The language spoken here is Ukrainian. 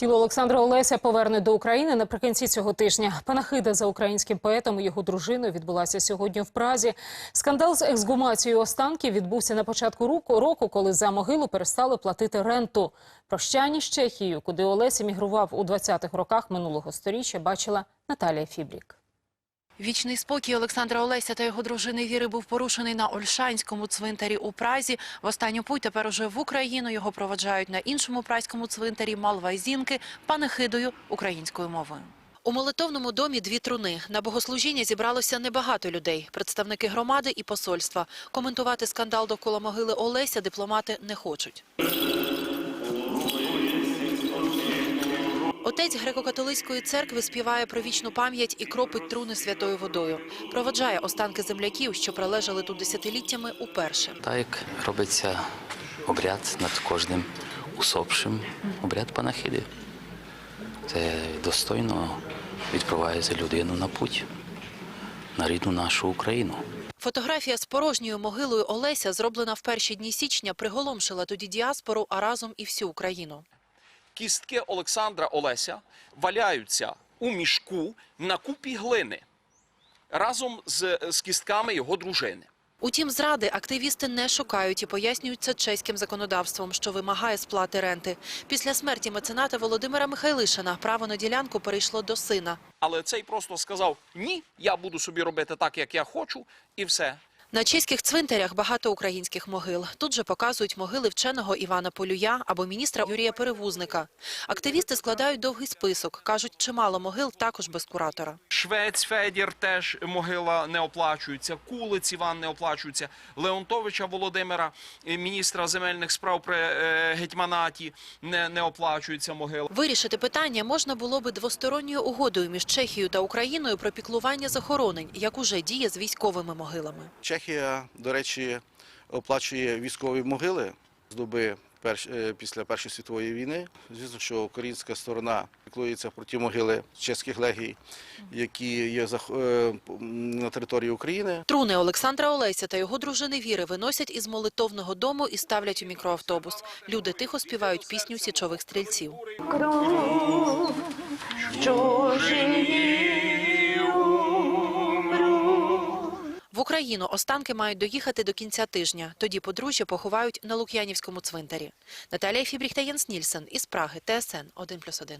Тіло Олександра Олеся поверне до України наприкінці цього тижня. Панахида за українським поетом і його дружиною відбулася сьогодні в Празі. Скандал з ексгумацією останків відбувся на початку року, коли за могилу перестали платити ренту. Прощання з Чехією, куди Олесь емігрував у 20-х роках минулого сторіччя, бачила Наталія Фібрік. Вічний спокій Олександра Олеся та його дружини Віри був порушений на Ольшанському цвинтарі у Празі. В останню путь тепер уже в Україну його проводжають на іншому празькому цвинтарі Малвайзінки панихидою українською мовою. У молитовному домі дві труни. На богослужіння зібралося небагато людей. Представники громади і посольства. Коментувати скандал довкола могили Олеся дипломати не хочуть. Отець греко-католицької церкви співає про вічну пам'ять і кропить труни святою водою. Проводжає останки земляків, що пролежали тут десятиліттями уперше. Так як робиться обряд над кожним усопшим, обряд панахиди. Це достойно відправляється людину на путь, на рідну нашу Україну. Фотографія з порожньою могилою Олеся, зроблена в перші дні січня, приголомшила тоді діаспору, а разом і всю Україну. Кістки Олександра Олеся валяються у мішку на купі глини разом з, з кістками його дружини. Утім, зради активісти не шукають і пояснюють це чеським законодавством, що вимагає сплати ренти. Після смерті мецената Володимира Михайлишина право на ділянку перейшло до сина. Але цей просто сказав: ні, я буду собі робити так, як я хочу, і все. На чеських цвинтарях багато українських могил. Тут же показують могили вченого Івана Полюя або міністра Юрія Перевузника. Активісти складають довгий список. Кажуть, чимало могил також без куратора. Швець Федір теж могила не оплачується, Кулиць Іван не оплачується, Леонтовича Володимира, е, міністра земельних справ при е, гетьманаті, не, не оплачується могила. Вирішити питання можна було би двосторонньою угодою між Чехією та Україною про піклування захоронень, як уже діє з військовими могилами. Чехія, до речі, оплачує військові могили з доби перш... е, після Першої світової війни. Звісно, що українська сторона піклується про ті могили чеських легій, які є зах- е, на території України. Труни Олександра Олеся та його дружини Віри виносять із молитовного дому і ставлять у мікроавтобус. Люди тихо співають пісню січових стрільців. кров, що живі Україну останки мають доїхати до кінця тижня. Тоді подружжя поховають на Лук'янівському цвинтарі. Наталія Фібріх та Єнс Нільсен із Праги, ТСН 1+,1.